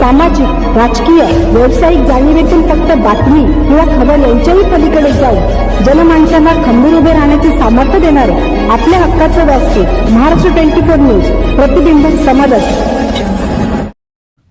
सामाजिक राजकीय व्यावसायिक जाणीवेतून फक्त बातमी किंवा खबर यांच्याही पलीकडे जाऊन जनमानसांना खंबीर उभे राहण्याचे सामर्थ्य देणारे आपल्या हक्काचं व्यासपीठ महाराष्ट्र ट्वेंटी फोर न्यूज प्रतिबिंब समाजात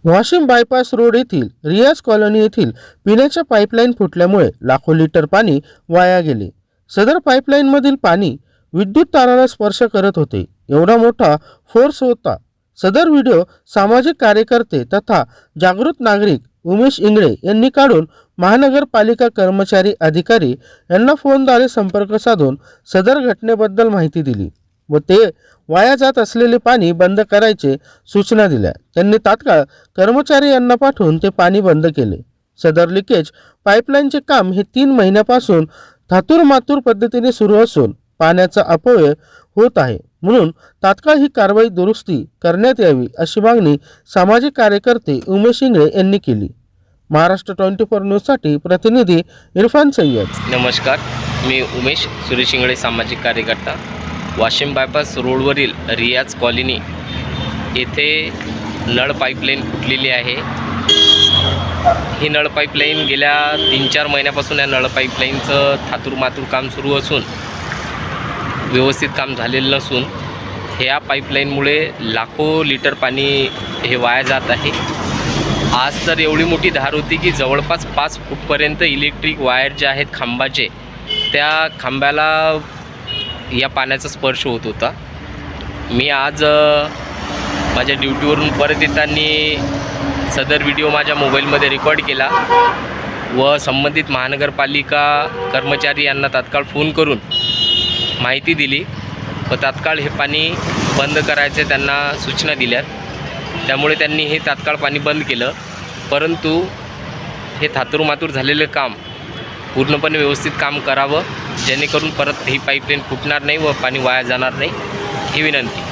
वाशिम बायपास रोड येथील रियाज कॉलनी येथील पिण्याच्या पाईपलाईन फुटल्यामुळे लाखो लिटर पाणी वाया गेले. सदर पाईपलाईनमधील पाणी विद्युत ताराला स्पर्श करत होते. एवढा मोठा फोर्स होता. सदर व्हिडिओ सामाजिक कार्यकर्ते तथा जागृत नागरिक उमेश इंगळे यांनी काढून महानगरपालिका कर्मचारी अधिकारी यांना फोनद्वारे संपर्क साधून सदर घटनेबद्दल माहिती दिली व ते वाया जात असलेले पाणी बंद करायचे सूचना दिल्या. त्यांनी तात्काळ कर्मचारी यांना पाठवून ते पाणी बंद केले. सदर लिकेज पाईपलाईनचे काम हे तीन महिन्यापासून थातूर मातूर पद्धतीने सुरू असून पाण्याचा अपव्यय होत आहे. म्हणून तात्काळ ही कारवाई दुरुस्ती करण्यात यावी अशी मागणी सामाजिक कार्यकर्ते उमेश इंगळे यांनी केली. महाराष्ट्र ट्वेंटी फोर न्यूजसाठी प्रतिनिधी इरफान सय्यद. नमस्कार. मी उमेश सुरेश इंगळे सामाजिक कार्यकर्ता. वाशिम बायपास रोडवरील रियाज कॉलनी येथे नळ पाईपलाईन फुटलेली आहे. ही नळ पाईपलाईन गेल्या तीन चार महिन्यापासून या नळ पाईपलाईनचं थातूर मातूर काम सुरू असून व्यवस्थित काम झालेलं नसून ह्या पाईपलाईनमुळे लाखो लिटर पाणी हे वाया जात आहे. आज तर एवढी मोठी धार होती की जवळपास पाच फूटपर्यंत इलेक्ट्रिक वायर जे आहेत खांबाचे त्या खांबाला या पाण्याचा स्पर्श होत होता. मी आज माझ्या ड्युटीवरून परत येताना सदर व्हिडिओ माझ्या मोबाईलमध्ये रेकॉर्ड केला व संबंधित महानगरपालिका कर्मचारी यांना तात्काळ फोन करून माहिती दिली. व तात्काळ हे पाणी बंद करायचे त्यांना सूचना दिल्यात. त्यामुळे त्यांनी हे तात्काळ पाणी बंद केलं. परंतु हे थातुरमातूर झालेलं काम पूर्णपणे व्यवस्थित काम करावं. जेणेकरून परत ही पाईपलाईन फुटणार नाही व पाणी वाया जाणार नाही. ही विनंती.